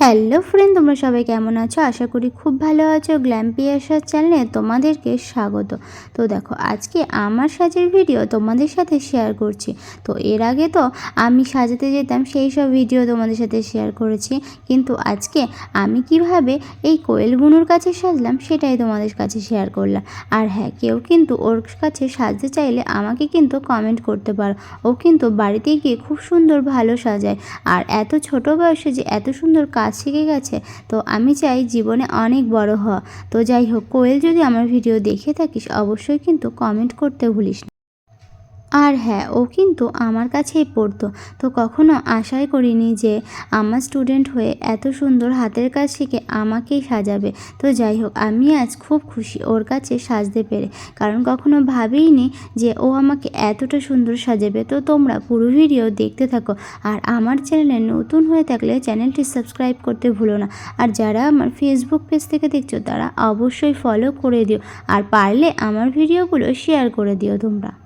Hello friend, তোমরা সবাই কেমন আছো? আশা করি খুব ভালো আছো। গ্ল্যাম্পি আসার চ্যানেলে তোমাদেরকে স্বাগত। তো দেখো, আজকে আমার সাজের ভিডিও তোমাদের সাথে শেয়ার করছি। তো এর আগে তো আমি সাজাতে যেতাম, সেই সব ভিডিও তোমাদের সাথে শেয়ার করেছি। কিন্তু আজকে আমি কীভাবে এই কোয়েল বুনুর কাছে সাজলাম, সেটাই তোমাদের কাছে শেয়ার করলাম। আর হ্যাঁ কেউ কিন্তু ওর কাছে সাজতে চাইলে আমাকে কিন্তু কমেন্ট করতে পারো। ও কিন্তু বাড়িতে গিয়ে খুব সুন্দর ভালো সাজায়। আর এত ছোট বয়সে যে এত সুন্দর কাজ শিখে গেছে, তো আমি চাই জীবনে অনেক বড় হওয়া তো যাই হোক, কোয়েল যদি আমার ভিডিও দেখে থাকিস, অবশ্যই কিন্তু কমেন্ট করতে ভুলিস না। আর হ্যাঁ ও কিন্তু আমার কাছেই পড়তো। তো কখনো আশাই করিনি যে আমার স্টুডেন্ট হয়ে এত সুন্দর হাতের কাজ শিখে আমাকেই সাজাবে। তো যাই হোক, আমি আজ খুব খুশি ওর কাছে সাজতে পেরে। কারণ কখনো ভাবিনি যে ও আমাকে এতটা সুন্দর সাজাবে। তো তোমরা পুরো ভিডিও দেখতে থাকো। আর আমার চ্যানেলে নতুন হয়ে থাকলে চ্যানেলটি সাবস্ক্রাইব করতে ভুলো না। আর যারা আমার ফেসবুক পেজ থেকে দেখছ, তারা অবশ্যই ফলো করে দিও। আর পারলে আমার ভিডিওগুলো শেয়ার করে দিও তোমরা।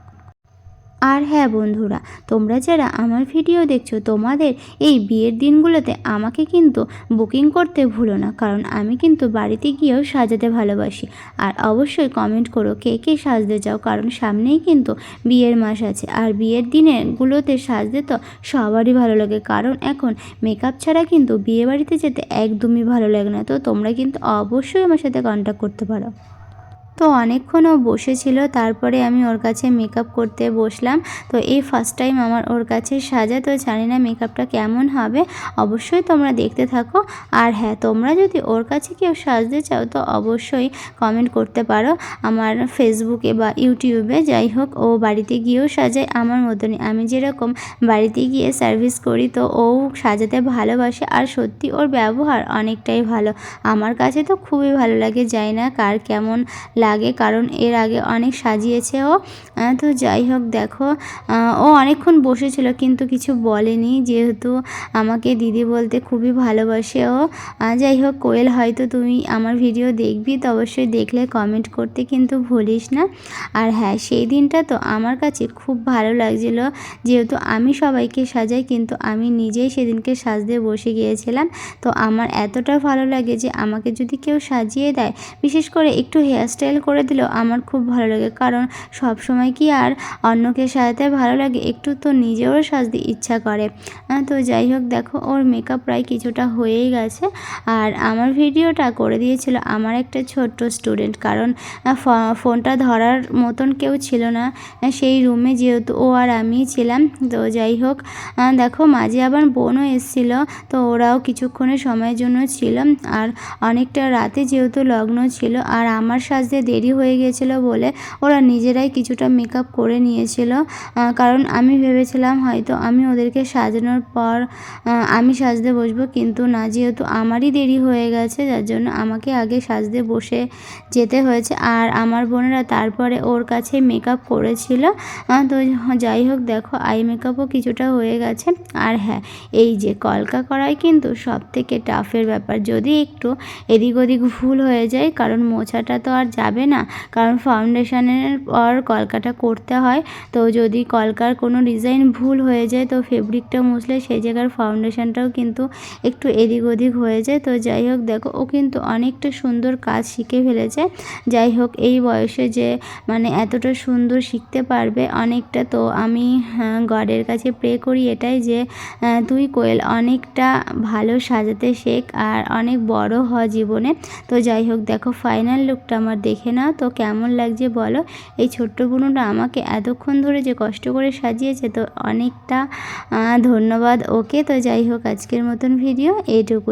আর হ্যাঁ বন্ধুরা, তোমরা যারা আমার ভিডিও দেখছ, তোমাদের এই বিয়ের দিনগুলোতে আমাকে কিন্তু বুকিং করতে ভুলো না, কারণ আমি কিন্তু বাড়িতে গিয়েও সাজাতে ভালোবাসি। আর অবশ্যই কমেন্ট করো কে কে সাজতে চাও, কারণ সামনেই কিন্তু বিয়ের মাস আছে। আর বিয়ের দিনেরগুলোতে সাজতে তো সবারই ভালো লাগে, কারণ এখন মেকআপ ছাড়া কিন্তু বিয়ে বাড়িতে যেতে একদমই ভালো লাগে না। তো তোমরা কিন্তু অবশ্যই আমার সাথে কন্ট্যাক্ট করতে পারো। তো অনেকক্ষণও বসেছিল, তারপরে আমি ওর কাছে মেকআপ করতে বসলাম। তো এই ফার্স্ট টাইম আমার ওর কাছে সাজা, তো জানি না মেকআপটা কেমন হবে। অবশ্যই তোমরা দেখতে থাকো। আর হ্যাঁ তোমরা যদি ওর কাছে কেউ সাজতে চাও, তো অবশ্যই কমেন্ট করতে পারো। আমার ফেসবুকে বা ইউটিউবে যাই হোক, ও বাড়িতে গিয়েও সাজায় আমার মতনই। আমি যেরকম বাড়িতে গিয়ে সার্ভিস করি, তো ও সাজাতে ভালোবাসে। আর সত্যি ওর ব্যবহার অনেকটাই ভালো। আমার কাছে তো খুবই ভালো লাগে, যাই না কার কেমন লাগে কারণ এর আগে অনেক সাজিয়েছে ও তো যাই হোক, দেখো ও অনেকক্ষণ বসেছিল, কিন্তু কিছু বলেনি। যেহেতু আমাকে দিদি বলতে খুবই ভালোবাসে ও। যাই হোক, কোয়েল, হয়তো তুমি আমার ভিডিও দেখবি, তো অবশ্যই দেখলে কমেন্ট করতে কিন্তু ভুলিস না। আর হ্যাঁ সেই দিনটা তো আমার কাছে খুব ভালো লাগছিল। যেহেতু আমি সবাইকে সাজাই, কিন্তু আমি নিজেই সেদিনকে সাজতে বসে গিয়েছিলাম। তো আমার এতটা ভালো লাগে যে আমাকে যদি কেউ সাজিয়ে দেয়, বিশেষ করে একটু হেয়ারস্টাইল করে দিলেও আমার খুব ভালো লাগে। কারণ সব সময় কি আর অন্যকে সাজাতে ভালো লাগে, একটু তো নিজেও সাজতে ইচ্ছা করে। তো যাই হোক, দেখো ওর মেকআপ প্রায় কিছুটা হয়েই গেছে। আর আমার ভিডিওটা করে দিয়েছিল আমার একটা ছোট্ট স্টুডেন্ট কারণ ফোনটা ধরার মতন কেউ ছিল না। সেই রুমে যেহেতু ও আর আমি ছিলাম, তো যাই হোক দেখো মাঝে আবার বোনও এসেছিল, তো ওরাও কিছুক্ষণের সময়ের জন্য ছিল। আর অনেকটা রাতে যেহেতু লগ্ন ছিল, আর আমার সাজতে দেরি হয়ে গিয়েছিল বলে ওরা নিজেরাই কিছুটা মেকআপ করে নিয়েছিল। কারণ আমি ভেবেছিলাম হয়তো আমি ওদেরকে সাজানোর পর আমি সাজতে বসবো, কিন্তু না, যেহেতু আমারই দেরি হয়ে গেছে, যার জন্য আমাকে আগে সাজতে বসে যেতে হয়েছে। আর আমার বোনেরা তারপরে ওর কাছে মেকআপ করেছিল। তো যাই হোক, দেখো আই মেকআপও কিছুটা হয়ে গেছে। আর হ্যাঁ এই যে কলকা করাই কিন্তু সব থেকে টাফের ব্যাপার। যদি একটু এদিক ওদিক ভুল হয়ে যায়, কারণ মোছাটা তো আর যাবে না। কারণ ফাউন্ডেশনের পর কলকাটা করতে হয়। তো যদি কলকার কোনো ডিজাইন ভুল হয়ে যায়, তো ফেব্রিকটা মুছলে সেই জায়গার ফাউন্ডেশনটাও কিন্তু একটু এদিক ওদিক হয়ে যায়। তো যাই হোক, দেখো, ও কিন্তু অনেকটা সুন্দর কাজ শিখে ফেলেছে। যাই হোক, এই বয়সে যে মানে এতটা সুন্দর শিখতে পারবে অনেকটা, তো আমি গডের কাছে প্রে করি এটাই যে তুই কোয়েল অনেকটা ভালো সাজাতে শেখ আর অনেক বড় হ জীবনে। তো যাই হোক, দেখো ফাইনাল লুকটা আমার দেখে নাও তো কেমন লাগছে বলো। এই ছোট্ট বুনুটা আমাকে এতক্ষণ ধরে যে কষ্ট করে সাজিয়েছে তো অনেকটা ধন্যবাদ ওকে। তো যাই হোক, আজকের মতন ভিডিও এইটুকু